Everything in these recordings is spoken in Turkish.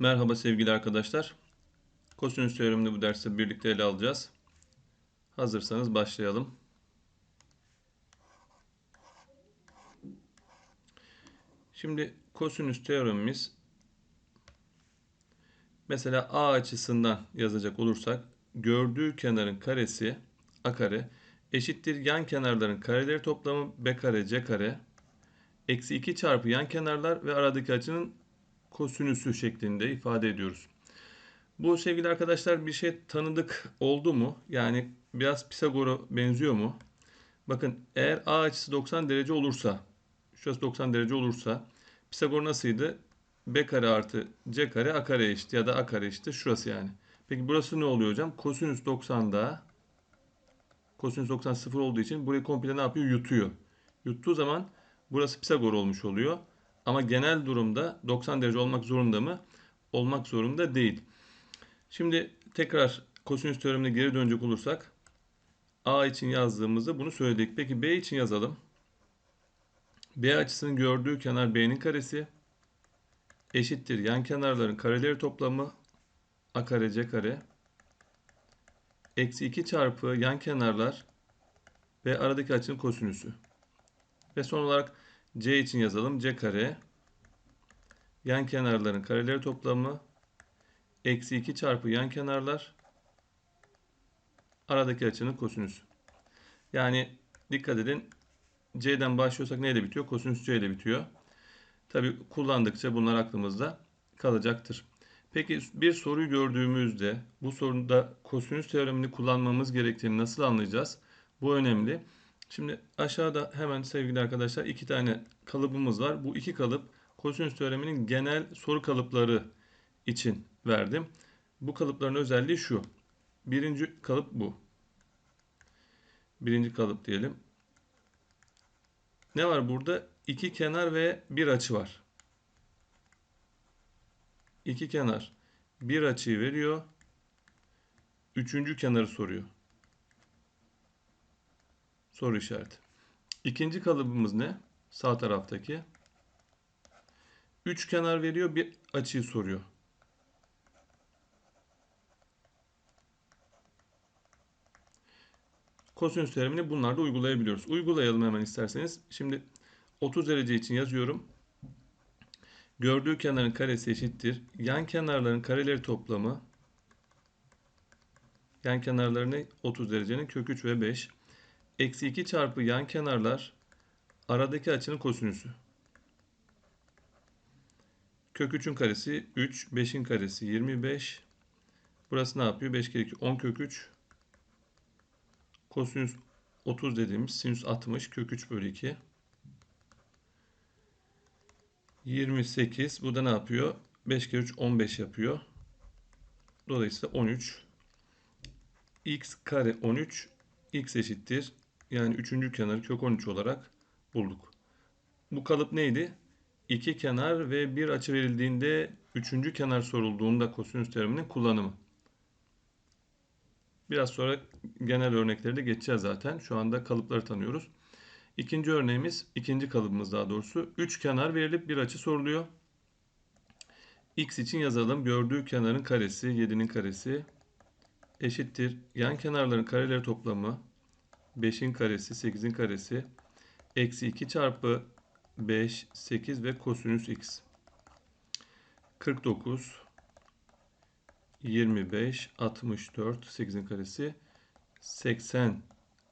Merhaba sevgili arkadaşlar. Kosinüs teoremini bu derste birlikte ele alacağız. Hazırsanız başlayalım. Şimdi kosinüs teoremimiz mesela A açısından yazacak olursak gördüğü kenarın karesi A kare eşittir yan kenarların kareleri toplamı B kare C kare eksi 2 çarpı yan kenarlar ve aradaki açının kosinüsü şeklinde ifade ediyoruz. Bu sevgili arkadaşlar bir şey tanıdık oldu mu? Yani biraz Pisagor'a benziyor mu? Bakın eğer A açısı 90 derece olursa, şurası 90 derece olursa Pisagor nasıldı? B kare artı C kare A kare eşit ya da A kare eşittir şurası yani. Peki burası ne oluyor hocam? Kosinüs 90'da kosinüs 90 sıfır olduğu için burayı komple ne yapıyor? Yutuyor. Yuttuğu zaman burası Pisagor olmuş oluyor. Ama genel durumda 90 derece olmak zorunda mı? Olmak zorunda değil. Şimdi tekrar kosinüs teoremine geri dönecek olursak A için yazdığımızda bunu söyledik. Peki B için yazalım. B açısının gördüğü kenar B'nin karesi eşittir yan kenarların kareleri toplamı A kare C kare eksi 2 çarpı yan kenarlar ve aradaki açının kosinüsü. Ve son olarak C için yazalım. C kare yan kenarların kareleri toplamı eksi 2 çarpı yan kenarlar aradaki açının kosinüsü. Yani dikkat edin C'den başlıyorsak neyle bitiyor? Kosinüs C ile bitiyor. Tabi kullandıkça bunlar aklımızda kalacaktır. Peki bir soruyu gördüğümüzde bu soruda kosinüs teoremini kullanmamız gerektiğini nasıl anlayacağız? Bu önemli. Şimdi aşağıda hemen sevgili arkadaşlar iki tane kalıbımız var. Bu iki kalıp kosinüs teoreminin genel soru kalıpları için verdim. Bu kalıpların özelliği şu. Birinci kalıp bu. Birinci kalıp diyelim. Ne var burada? İki kenar ve bir açı var. İki kenar bir açıyı veriyor. Üçüncü kenarı soruyor. Soru işareti. İkinci kalıbımız ne? Sağ taraftaki. Üç kenar veriyor, bir açıyı soruyor. Kosinüs teoremini bunlarda uygulayabiliyoruz. Uygulayalım hemen isterseniz. Şimdi 30 derece için yazıyorum. Gördüğü kenarın karesi eşittir. Yan kenarların kareleri toplamı yan kenarlarını 30 derecenin kök 3 ve 5 Eksi 2 çarpı yan kenarlar aradaki açının kosinüsü. Kök 3'ün karesi 3, 5'in karesi 25. Burası ne yapıyor? 5 kere 2 10 kök 3. Kosinüs 30 dediğimiz sinüs 60 kök 3 bölü 2. 28. Bu da ne yapıyor? 5 kere 3 15 yapıyor. Dolayısıyla 13. x kare 13 x eşittir yani üçüncü kenarı kök 13 olarak bulduk. Bu kalıp neydi? İki kenar ve bir açı verildiğinde üçüncü kenar sorulduğunda kosinüs teoreminin kullanımı. Biraz sonra genel örnekleri de geçeceğiz zaten. Şu anda kalıpları tanıyoruz. İkinci örneğimiz, ikinci kalıbımız daha doğrusu. Üç kenar verilip bir açı soruluyor. X için yazalım. Gördüğü kenarın karesi, 7'nin karesi eşittir. Yan kenarların kareleri toplamı 5'in karesi 8'in karesi eksi 2 çarpı 5 8 ve kosinüs x. 49 25 64 8'in karesi 80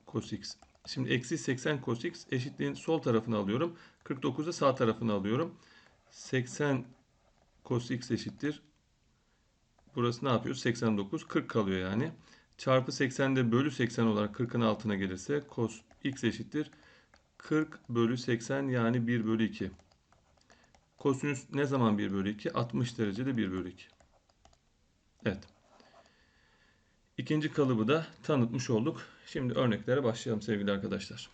cos x. Şimdi eksi 80 cos x eşitliğin sol tarafını alıyorum. 49'da sağ tarafını alıyorum. 80 cos x eşittir. Burası ne yapıyor? 89 40 kalıyor yani çarpı 80'de bölü 80 olarak 40'ın altına gelirse cos x eşittir 40 bölü 80 yani 1 bölü 2. Kosinüs ne zaman 1 bölü 2? 60 derecede 1 bölü 2. Evet. İkinci kalıbı da tanıtmış olduk. Şimdi örneklere başlayalım sevgili arkadaşlar.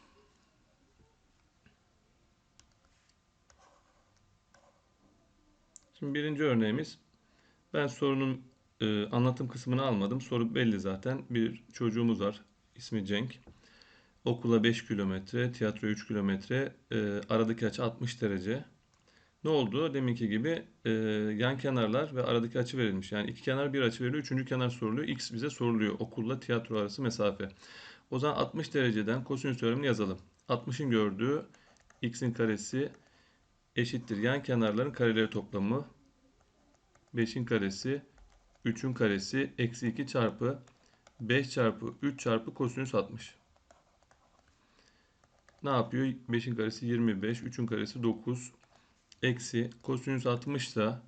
Şimdi birinci örneğimiz ben sorunun e, anlatım kısmını almadım. Soru belli zaten. Bir çocuğumuz var. İsmi Cenk. Okula 5 kilometre, tiyatro 3 kilometre. E, aradaki açı 60 derece. Ne oldu? Deminki gibi e, yan kenarlar ve aradaki açı verilmiş. Yani iki kenar bir açı veriliyor. Üçüncü kenar soruluyor. X bize soruluyor. Okulla tiyatro arası mesafe. O zaman 60 dereceden kosinüs teoremini yazalım. 60'ın gördüğü x'in karesi eşittir. Yan kenarların kareleri toplamı 5'in karesi 3'ün karesi eksi 2 çarpı 5 çarpı 3 çarpı kosinüs 60. Ne yapıyor? 5'in karesi 25, 3'ün karesi 9. Eksi kosinüs 60 da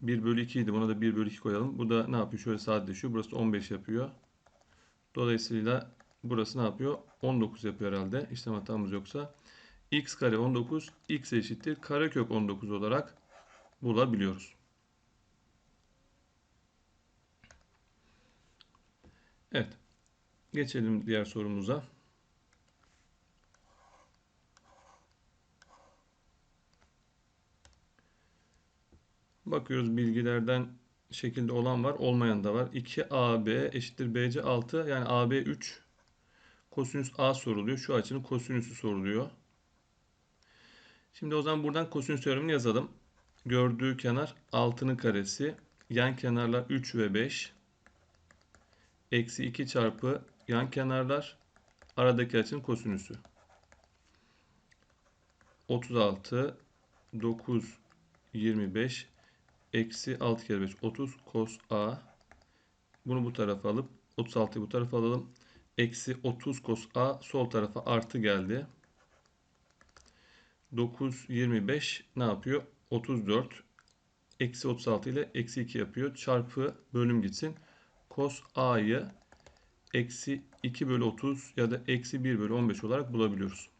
1 bölü 2 idi. Buna da 1 bölü 2 koyalım. Bu da ne yapıyor? Şöyle sadeleşiyor. Burası 15 yapıyor. Dolayısıyla burası ne yapıyor? 19 yapıyor herhalde. İşlem hatamız yoksa. x kare 19, x eşittir. Karekök 19 olarak bulabiliyoruz. Evet. Geçelim diğer sorumuza. Bakıyoruz bilgilerden şekilde olan var, olmayan da var. 2AB eşittir BC 6 yani AB 3 kosinüs A soruluyor. Şu açının kosinüsü soruluyor. Şimdi o zaman buradan kosinüs teoremini yazalım. Gördüğü kenar 6'nın karesi. Yan kenarlar 3 ve 5. Eksi 2 çarpı yan kenarlar aradaki açının kosinüsü. 36 9 25 eksi 6 kere 5 30 cos a bunu bu tarafa alıp 36'yı bu tarafa alalım. Eksi 30 cos a sol tarafa artı geldi. 9 25 ne yapıyor? 34 eksi 36 ile eksi 2 yapıyor. Çarpı bölüm gitsin. Cos a'yı eksi 2 bölü 30 ya da eksi 1 bölü 15 olarak bulabiliyoruz.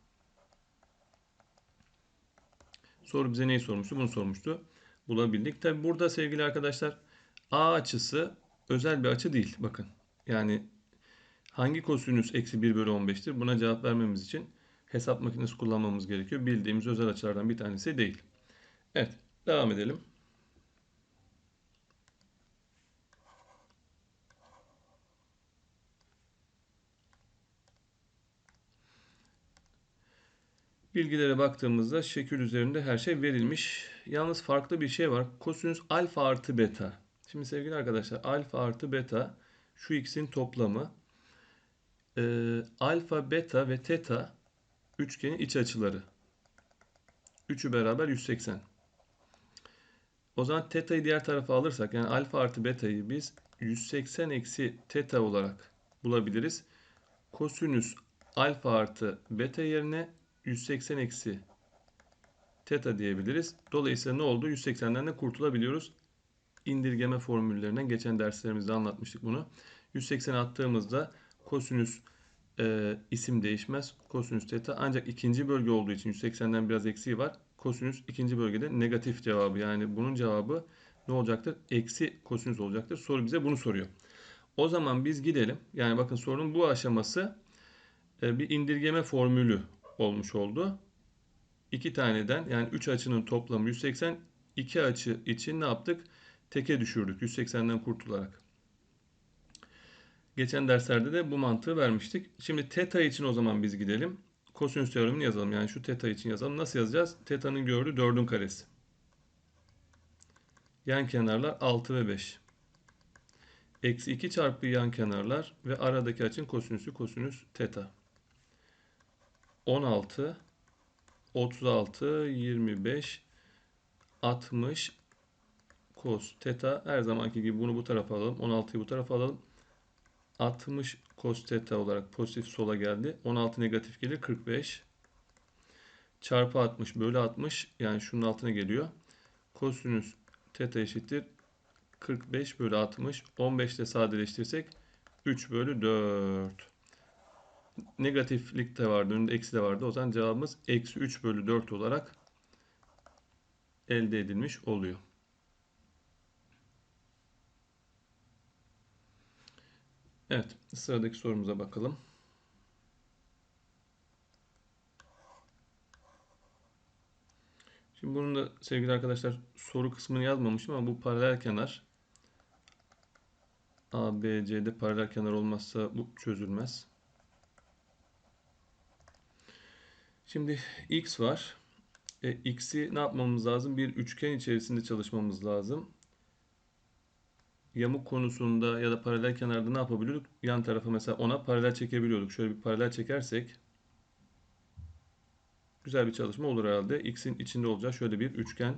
Soru bize neyi sormuştu? Bunu sormuştu bulabildik. Tabi burada sevgili arkadaşlar A açısı özel bir açı değil. Bakın yani hangi kosinüs eksi 1 bölü 15'tir? Buna cevap vermemiz için hesap makinesi kullanmamız gerekiyor. Bildiğimiz özel açılardan bir tanesi değil. Evet devam edelim. Bilgilere baktığımızda şekil üzerinde her şey verilmiş. Yalnız farklı bir şey var. Kosinüs alfa artı beta. Şimdi sevgili arkadaşlar alfa artı beta şu x'in toplamı. Ee, alfa, beta ve teta üçgenin iç açıları. Üçü beraber 180. O zaman teta'yı diğer tarafa alırsak yani alfa artı beta'yı biz 180 eksi teta olarak bulabiliriz. Kosinüs alfa artı beta yerine 180 eksi teta diyebiliriz. Dolayısıyla ne oldu? 180'den de kurtulabiliyoruz. İndirgeme formüllerinden geçen derslerimizde anlatmıştık bunu. 180 attığımızda kosinüs e, isim değişmez. Kosinüs teta ancak ikinci bölge olduğu için 180'den biraz eksiği var. Kosinüs ikinci bölgede negatif cevabı. Yani bunun cevabı ne olacaktır? Eksi kosinüs olacaktır. Soru bize bunu soruyor. O zaman biz gidelim. Yani bakın sorunun bu aşaması e, bir indirgeme formülü olmuş oldu. İki taneden yani 3 açının toplamı 180. iki açı için ne yaptık? Teke düşürdük 180'den kurtularak. Geçen derslerde de bu mantığı vermiştik. Şimdi teta için o zaman biz gidelim. Kosinüs teoremini yazalım. Yani şu teta için yazalım. Nasıl yazacağız? Teta'nın gördüğü 4'ün karesi. Yan kenarlar 6 ve 5. Eksi 2 çarpı yan kenarlar ve aradaki açın kosinüsü kosinüs teta. 16 36 25 60 cos theta her zamanki gibi bunu bu tarafa alalım. 16'yı bu tarafa alalım. 60 cos theta olarak pozitif sola geldi. 16 negatif gelir 45. Çarpı 60 bölü 60 yani şunun altına geliyor. Kosinüs theta eşittir 45 bölü 60. 15 ile sadeleştirsek 3 bölü 4 negatiflik de vardı, önünde eksi de vardı. O zaman cevabımız eksi 3 bölü 4 olarak elde edilmiş oluyor. Evet, sıradaki sorumuza bakalım. Şimdi bunun da sevgili arkadaşlar soru kısmını yazmamışım ama bu paralel kenar A, B, C'de paralel kenar olmazsa bu çözülmez. Şimdi x var. E, x'i ne yapmamız lazım? Bir üçgen içerisinde çalışmamız lazım. Yamuk konusunda ya da paralel kenarda ne yapabiliyorduk? Yan tarafa mesela ona paralel çekebiliyorduk. Şöyle bir paralel çekersek güzel bir çalışma olur herhalde. X'in içinde olacağı şöyle bir üçgen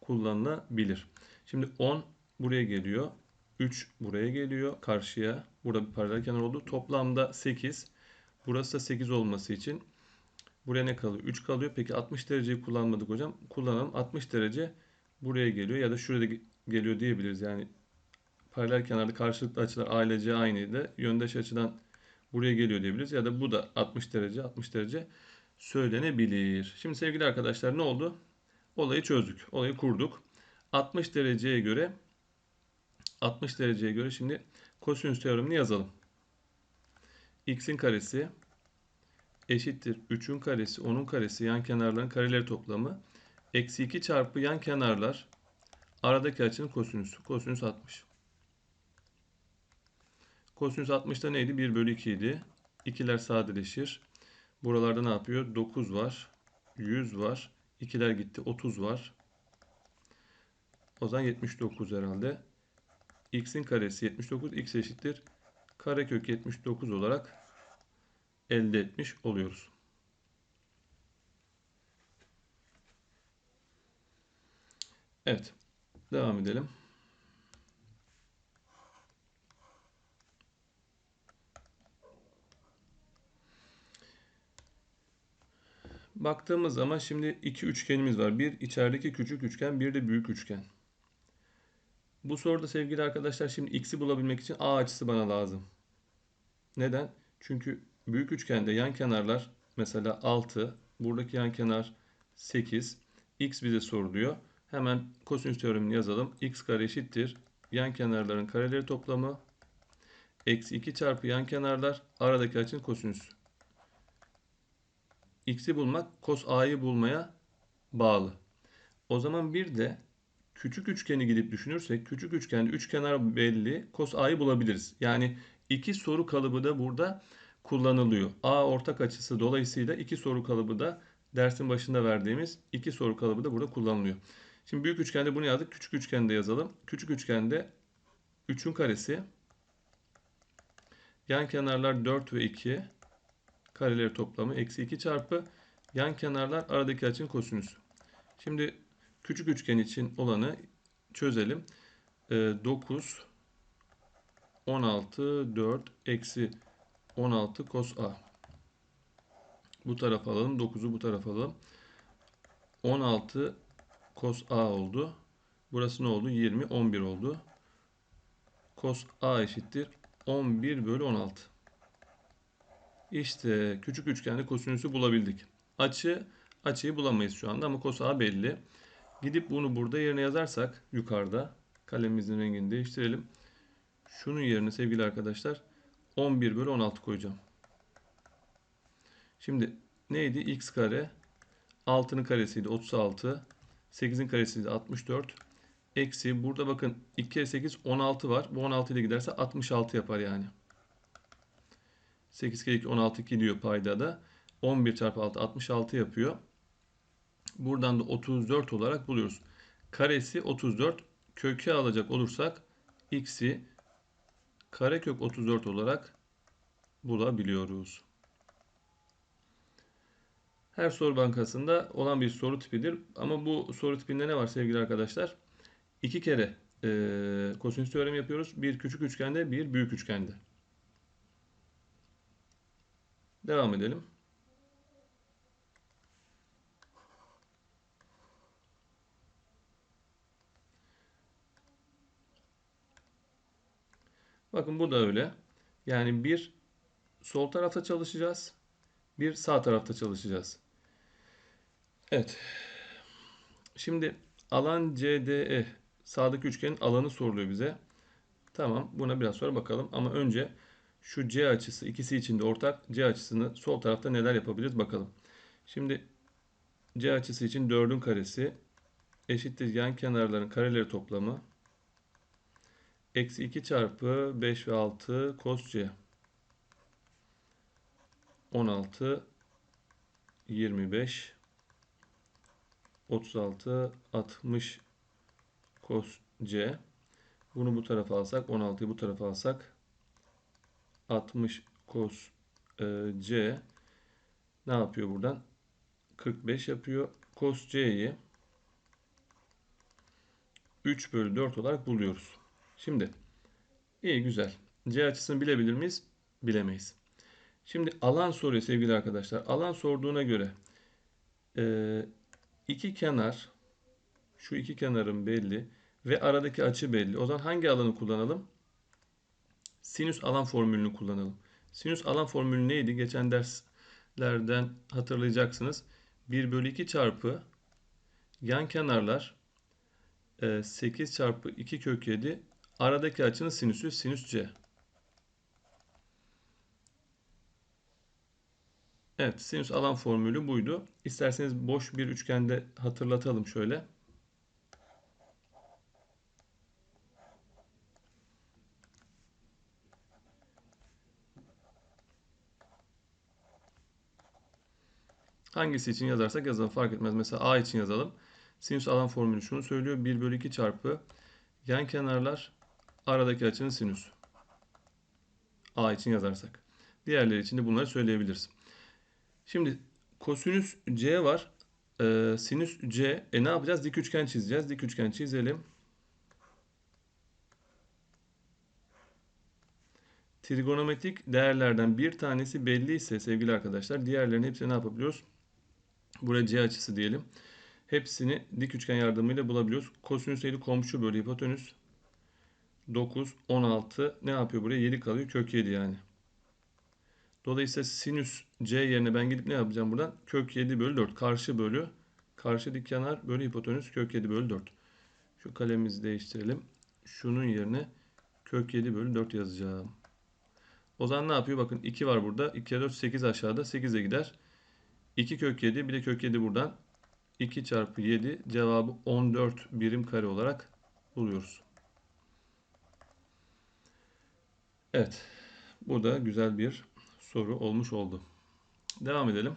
kullanılabilir. Şimdi 10 buraya geliyor. 3 buraya geliyor karşıya. Burada bir paralel kenar oldu. Toplamda 8. Burası da 8 olması için buraya ne kalıyor? 3 kalıyor. Peki 60 dereceyi kullanmadık hocam. Kullanalım. 60 derece buraya geliyor ya da şurada geliyor diyebiliriz. Yani paralel kenarda karşılıklı açılar A ile C aynıydı. Yöndeş açıdan buraya geliyor diyebiliriz. Ya da bu da 60 derece 60 derece söylenebilir. Şimdi sevgili arkadaşlar ne oldu? Olayı çözdük. Olayı kurduk. 60 dereceye göre 60 dereceye göre şimdi kosinüs teoremini yazalım. x'in karesi eşittir 3'ün karesi 10'un karesi yan kenarların kareleri toplamı eksi 2 çarpı yan kenarlar aradaki açının kosinüsü. Kosinüs 60. Kosinüs 60'da neydi? 1 bölü 2 idi. İkiler sadeleşir. Buralarda ne yapıyor? 9 var. 100 var. İkiler gitti. 30 var. O zaman 79 herhalde. x'in karesi 79. x eşittir. Karekök 79 olarak elde etmiş oluyoruz. Evet. Devam edelim. Baktığımız zaman şimdi iki üçgenimiz var. Bir içerideki küçük üçgen, bir de büyük üçgen. Bu soruda sevgili arkadaşlar şimdi x'i bulabilmek için a açısı bana lazım. Neden? Çünkü büyük üçgende yan kenarlar mesela 6, buradaki yan kenar 8. x bize soruluyor. Hemen kosinüs teoremini yazalım. x kare eşittir. Yan kenarların kareleri toplamı. Eksi 2 çarpı yan kenarlar aradaki açının kosinüsü x'i bulmak cos a'yı bulmaya bağlı. O zaman bir de küçük üçgeni gidip düşünürsek küçük üçgende üç kenar belli cos a'yı bulabiliriz. Yani iki soru kalıbı da burada kullanılıyor. A ortak açısı dolayısıyla iki soru kalıbı da dersin başında verdiğimiz iki soru kalıbı da burada kullanılıyor. Şimdi büyük üçgende bunu yazdık. Küçük üçgende yazalım. Küçük üçgende 3'ün karesi yan kenarlar 4 ve 2 kareleri toplamı eksi 2 çarpı yan kenarlar aradaki açının kosinüsü. Şimdi küçük üçgen için olanı çözelim. 9 16 4 eksi 16 cos a. Bu tarafa alalım. 9'u bu tarafa alalım. 16 cos a oldu. Burası ne oldu? 20 11 oldu. Cos a eşittir 11 bölü 16. İşte küçük üçgende kosinüsü bulabildik. Açı açıyı bulamayız şu anda ama kosağı belli. Gidip bunu burada yerine yazarsak yukarıda kalemimizin rengini değiştirelim. Şunun yerine sevgili arkadaşlar 11 bölü 16 koyacağım. Şimdi neydi? x kare 6'nın karesiydi 36. 8'in karesiydi 64. Eksi burada bakın 2 kere 8 16 var. Bu 16 ile giderse 66 yapar yani. 8 kere 2 16 gidiyor payda da. 11 çarpı 6 66 yapıyor. Buradan da 34 olarak buluyoruz. Karesi 34. Kökü alacak olursak x'i karekök 34 olarak bulabiliyoruz. Her soru bankasında olan bir soru tipidir. Ama bu soru tipinde ne var sevgili arkadaşlar? İki kere e, kosinüs teoremi yapıyoruz. Bir küçük üçgende, bir büyük üçgende. Devam edelim. Bakın bu da öyle. Yani bir sol tarafta çalışacağız. Bir sağ tarafta çalışacağız. Evet. Şimdi alan CDE sağdaki üçgenin alanı soruluyor bize. Tamam buna biraz sonra bakalım. Ama önce şu C açısı ikisi için de ortak C açısını sol tarafta neler yapabiliriz bakalım. Şimdi C açısı için 4'ün karesi eşittir yan kenarların kareleri toplamı eksi 2 çarpı 5 ve 6 cos C 16 25 36 60 cos c. Bunu bu tarafa alsak 16'yı bu tarafa alsak 60 cos e, c ne yapıyor buradan? 45 yapıyor. Cos c'yi 3 bölü 4 olarak buluyoruz. Şimdi iyi güzel. C açısını bilebilir miyiz? Bilemeyiz. Şimdi alan soruyor sevgili arkadaşlar. Alan sorduğuna göre e, iki kenar şu iki kenarın belli ve aradaki açı belli. O zaman hangi alanı kullanalım? Sinüs alan formülünü kullanalım. Sinüs alan formülü neydi? Geçen derslerden hatırlayacaksınız. 1 bölü 2 çarpı yan kenarlar 8 çarpı 2 kök 7 aradaki açının sinüsü sinüs c. Evet, sinüs alan formülü buydu. İsterseniz boş bir üçgende hatırlatalım şöyle. Hangisi için yazarsak yazalım fark etmez. Mesela A için yazalım. Sinüs alan formülü şunu söylüyor. 1 bölü 2 çarpı yan kenarlar aradaki açının sinüsü. A için yazarsak. Diğerleri için de bunları söyleyebiliriz. Şimdi kosinüs C var. Ee, sinüs C. E ne yapacağız? Dik üçgen çizeceğiz. Dik üçgen çizelim. Trigonometrik değerlerden bir tanesi belli ise sevgili arkadaşlar diğerlerinin hepsini ne yapabiliyoruz? Buraya C açısı diyelim. Hepsini dik üçgen yardımıyla bulabiliyoruz. Kosinüs 7 komşu bölü hipotenüs 9, 16 ne yapıyor buraya? 7 kalıyor. Kök 7 yani. Dolayısıyla sinüs C yerine ben gidip ne yapacağım buradan? Kök 7 bölü 4. Karşı bölü karşı dik kenar bölü hipotenüs kök 7 bölü 4. Şu kalemimizi değiştirelim. Şunun yerine kök 7 bölü 4 yazacağım. O zaman ne yapıyor? Bakın 2 var burada. 2'ye 4 8 aşağıda. 8'e gider. 2 kök 7 bir de kök 7 buradan. 2 çarpı 7 cevabı 14 birim kare olarak buluyoruz. Evet. Bu da güzel bir soru olmuş oldu. Devam edelim.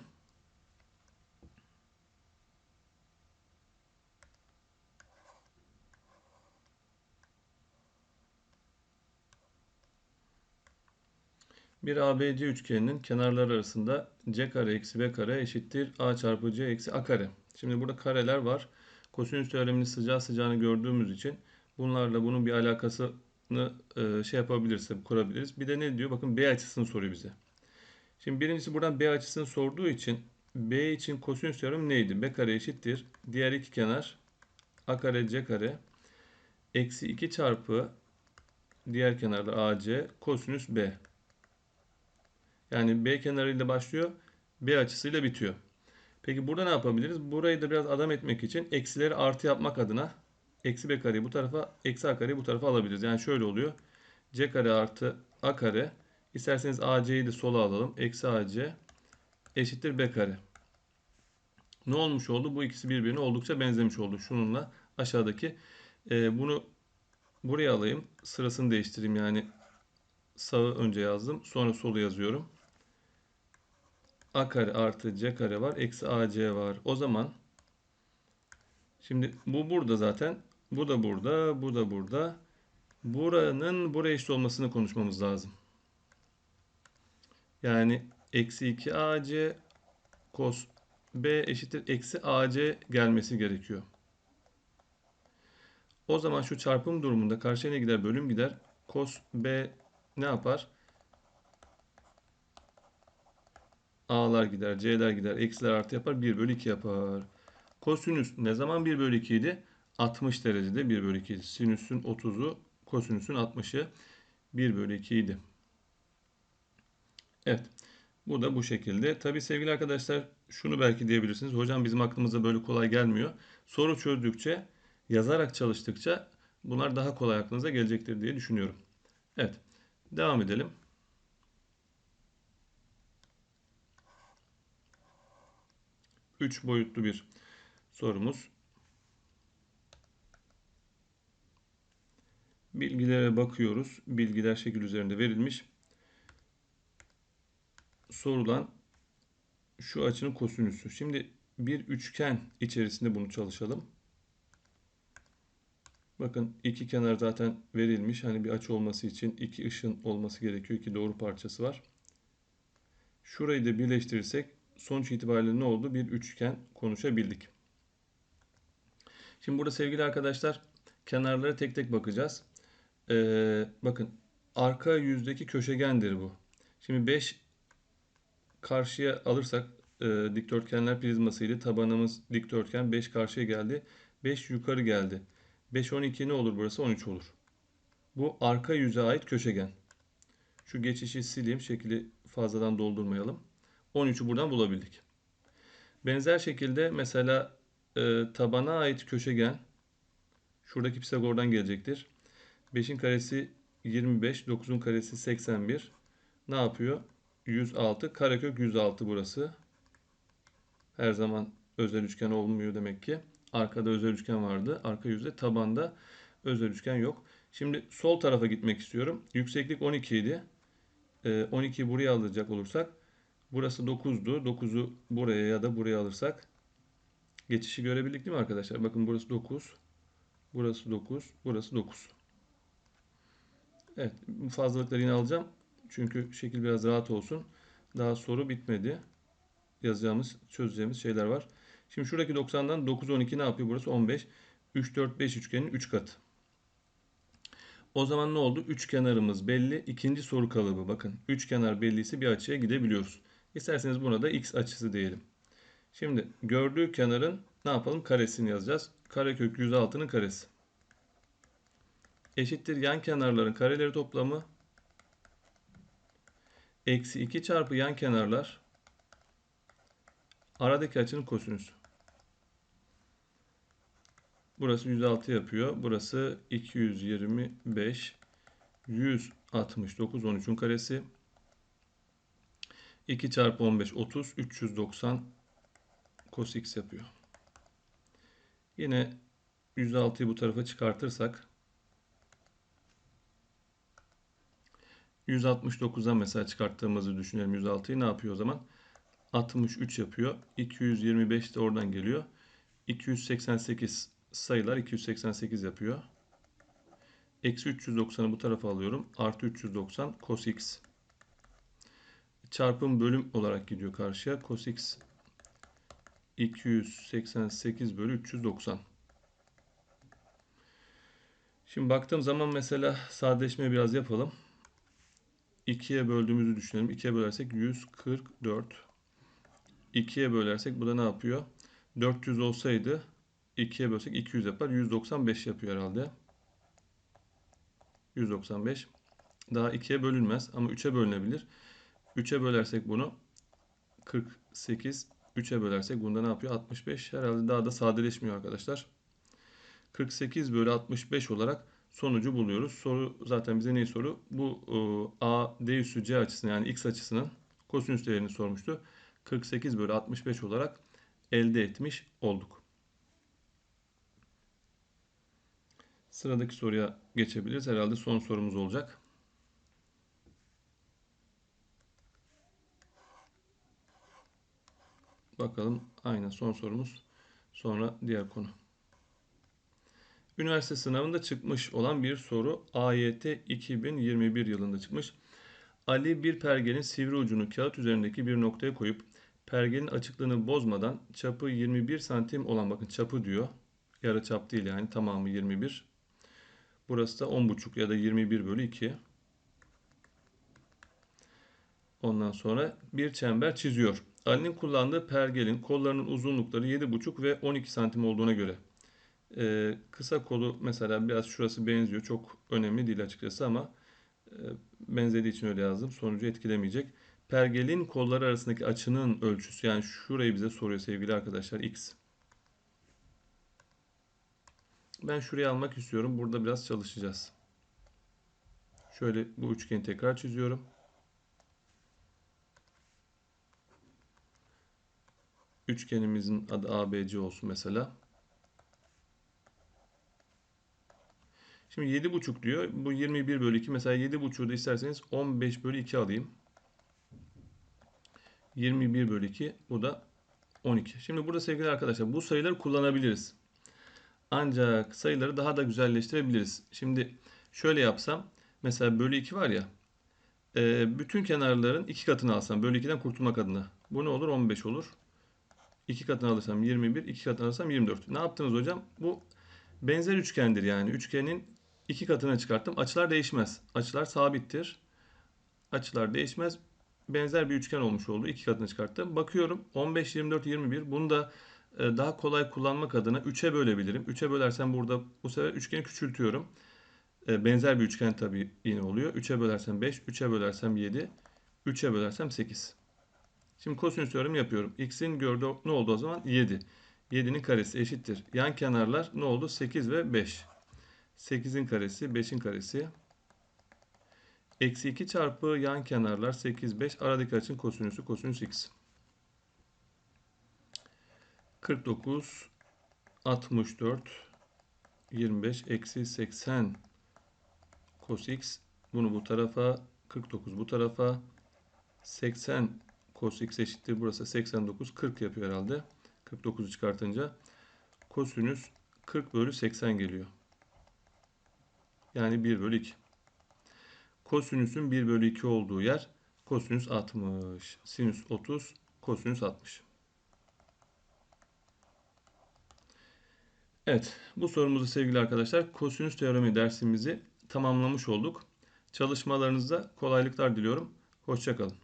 Bir ABC üçgeninin kenarları arasında c kare eksi b kare eşittir a çarpı c eksi a kare. Şimdi burada kareler var. Kosinüs teoremini sıcağı sıcağını gördüğümüz için bunlarla bunun bir alakasını e, şey yapabiliriz, kurabiliriz. Bir de ne diyor? Bakın b açısını soruyor bize. Şimdi birincisi buradan b açısını sorduğu için b için kosinüs teoremi neydi? b kare eşittir. Diğer iki kenar a kare c kare eksi 2 çarpı diğer kenarda ac kosinüs b. Yani B kenarıyla başlıyor. B açısıyla bitiyor. Peki burada ne yapabiliriz? Burayı da biraz adam etmek için eksileri artı yapmak adına eksi B kareyi bu tarafa, eksi A kareyi bu tarafa alabiliriz. Yani şöyle oluyor. C kare artı A kare. İsterseniz AC'yi de sola alalım. Eksi AC eşittir B kare. Ne olmuş oldu? Bu ikisi birbirine oldukça benzemiş oldu. Şununla aşağıdaki. Ee, bunu buraya alayım. Sırasını değiştireyim. Yani sağı önce yazdım. Sonra solu yazıyorum a kare artı c kare var. Eksi ac var. O zaman şimdi bu burada zaten. Bu da burada. Bu da burada. Buranın buraya eşit olmasını konuşmamız lazım. Yani eksi 2 ac cos b eşittir eksi ac gelmesi gerekiyor. O zaman şu çarpım durumunda karşıya ne gider? Bölüm gider. Cos b ne yapar? A'lar gider, C'ler gider, eksiler artı yapar. 1 bölü 2 yapar. Kosinüs ne zaman 1 bölü 2 idi? 60 derecede 1 bölü 2 idi. Sinüsün 30'u, kosinüsün 60'ı 1 bölü 2 idi. Evet. Bu da bu şekilde. Tabi sevgili arkadaşlar şunu belki diyebilirsiniz. Hocam bizim aklımıza böyle kolay gelmiyor. Soru çözdükçe, yazarak çalıştıkça bunlar daha kolay aklınıza gelecektir diye düşünüyorum. Evet. Devam edelim. 3 boyutlu bir sorumuz. Bilgilere bakıyoruz. Bilgiler şekil üzerinde verilmiş. Sorulan şu açının kosinüsü. Şimdi bir üçgen içerisinde bunu çalışalım. Bakın iki kenar zaten verilmiş. Hani bir açı olması için iki ışın olması gerekiyor. İki doğru parçası var. Şurayı da birleştirirsek sonuç itibariyle ne oldu? Bir üçgen konuşabildik. Şimdi burada sevgili arkadaşlar kenarlara tek tek bakacağız. Ee, bakın arka yüzdeki köşegendir bu. Şimdi 5 karşıya alırsak e, dikdörtgenler prizmasıydı. Tabanımız dikdörtgen 5 karşıya geldi. 5 yukarı geldi. 5 12 ne olur burası? 13 olur. Bu arka yüze ait köşegen. Şu geçişi sileyim. Şekli fazladan doldurmayalım. 13'ü buradan bulabildik. Benzer şekilde mesela e, tabana ait köşegen şuradaki Pisagor'dan gelecektir. 5'in karesi 25, 9'un karesi 81. Ne yapıyor? 106. Karekök 106 burası. Her zaman özel üçgen olmuyor demek ki. Arkada özel üçgen vardı. Arka yüzde tabanda özel üçgen yok. Şimdi sol tarafa gitmek istiyorum. Yükseklik 12 idi. Ee, 12'yi buraya alacak olursak burası 9'du. 9'u buraya ya da buraya alırsak geçişi görebildik değil mi arkadaşlar? Bakın burası 9. Burası 9. Burası 9. Evet. Fazlalıkları yine alacağım. Çünkü şekil biraz rahat olsun. Daha soru bitmedi. Yazacağımız, çözeceğimiz şeyler var. Şimdi şuradaki 90'dan 9, 12 ne yapıyor burası? 15. 3, 4, 5 üçgenin 3 katı. O zaman ne oldu? Üç kenarımız belli. İkinci soru kalıbı bakın. Üç kenar belliyse bir açıya gidebiliyoruz. İsterseniz buna da x açısı diyelim. Şimdi gördüğü kenarın ne yapalım? Karesini yazacağız. Karekök 106'nın karesi. Eşittir yan kenarların kareleri toplamı. Eksi 2 çarpı yan kenarlar. Aradaki açının kosinüsü. Burası 106 yapıyor. Burası 225. 169 13'ün karesi. 2 çarpı 15 30. 390 cos x yapıyor. Yine 106'yı bu tarafa çıkartırsak 169'dan mesela çıkarttığımızı düşünelim 106'yı ne yapıyor o zaman? 63 yapıyor. 225 de oradan geliyor. 288 sayılar 288 yapıyor. Eksi 390'ı bu tarafa alıyorum. Artı 390 cos x. Çarpım bölüm olarak gidiyor karşıya. Cos x 288 bölü 390. Şimdi baktığım zaman mesela sadeleşmeyi biraz yapalım. 2'ye böldüğümüzü düşünelim. 2'ye bölersek 144. 2'ye bölersek bu da ne yapıyor? 400 olsaydı 2'ye bölsek 200 yapar. 195 yapıyor herhalde. 195. Daha 2'ye bölünmez ama 3'e bölünebilir. 3'e bölersek bunu 48. 3'e bölersek bunda ne yapıyor? 65. Herhalde daha da sadeleşmiyor arkadaşlar. 48 bölü 65 olarak sonucu buluyoruz. Soru zaten bize neyi soru? Bu e, A, D üssü C açısının yani X açısının kosinüs değerini sormuştu. 48 bölü 65 olarak elde etmiş olduk. Sıradaki soruya geçebiliriz. Herhalde son sorumuz olacak. Bakalım aynen son sorumuz. Sonra diğer konu. Üniversite sınavında çıkmış olan bir soru. AYT 2021 yılında çıkmış. Ali bir pergenin sivri ucunu kağıt üzerindeki bir noktaya koyup pergenin açıklığını bozmadan çapı 21 santim olan bakın çapı diyor. Yarı çap değil yani tamamı 21. Burası da 10,5 ya da 21 bölü 2. Ondan sonra bir çember çiziyor. Ali'nin kullandığı pergelin kollarının uzunlukları 7,5 ve 12 santim olduğuna göre. Ee, kısa kolu mesela biraz şurası benziyor. Çok önemli değil açıkçası ama e, benzediği için öyle yazdım. Sonucu etkilemeyecek. Pergelin kolları arasındaki açının ölçüsü yani şurayı bize soruyor sevgili arkadaşlar x. Ben şuraya almak istiyorum. Burada biraz çalışacağız. Şöyle bu üçgeni tekrar çiziyorum. Üçgenimizin adı ABC olsun mesela. Şimdi 7,5 diyor. Bu 21 bölü 2. Mesela 7,5'u da isterseniz 15 bölü 2 alayım. 21 bölü 2. Bu da 12. Şimdi burada sevgili arkadaşlar bu sayıları kullanabiliriz. Ancak sayıları daha da güzelleştirebiliriz. Şimdi şöyle yapsam mesela bölü 2 var ya e, bütün kenarların iki katını alsam bölü 2'den kurtulmak adına. Bu ne olur? 15 olur. 2 katını alırsam 21, 2 katını alırsam 24. Ne yaptınız hocam? Bu benzer üçgendir yani. Üçgenin iki katına çıkarttım. Açılar değişmez. Açılar sabittir. Açılar değişmez. Benzer bir üçgen olmuş oldu. İki katını çıkarttım. Bakıyorum 15, 24, 21. Bunu da e, daha kolay kullanmak adına 3'e bölebilirim. 3'e bölersem burada bu sefer üçgeni küçültüyorum. E, Benzer bir üçgen tabii yine oluyor. 3'e bölersem 5, 3'e bölersem 7, 3'e bölersem 8. Şimdi kosinüs teoremi yapıyorum. X'in gördüğü ne oldu o zaman? 7. 7'nin karesi eşittir. Yan kenarlar ne oldu? 8 ve 5. 8'in karesi, 5'in karesi. Eksi 2 çarpı yan kenarlar 8, 5. Aradaki açının kosinüsü kosinüs x. 49, 64, 25, eksi 80 cos x. Bunu bu tarafa, 49 bu tarafa. 80 cos x eşittir. Burası 89, 40 yapıyor herhalde. 49'u çıkartınca kosinüs 40 bölü 80 geliyor. Yani 1 bölü 2. Kosinüsün 1 bölü 2 olduğu yer kosinüs 60. Sinüs 30, kosinüs 60. Evet, bu sorumuzu sevgili arkadaşlar kosinüs teoremi dersimizi tamamlamış olduk. Çalışmalarınızda kolaylıklar diliyorum. Hoşçakalın.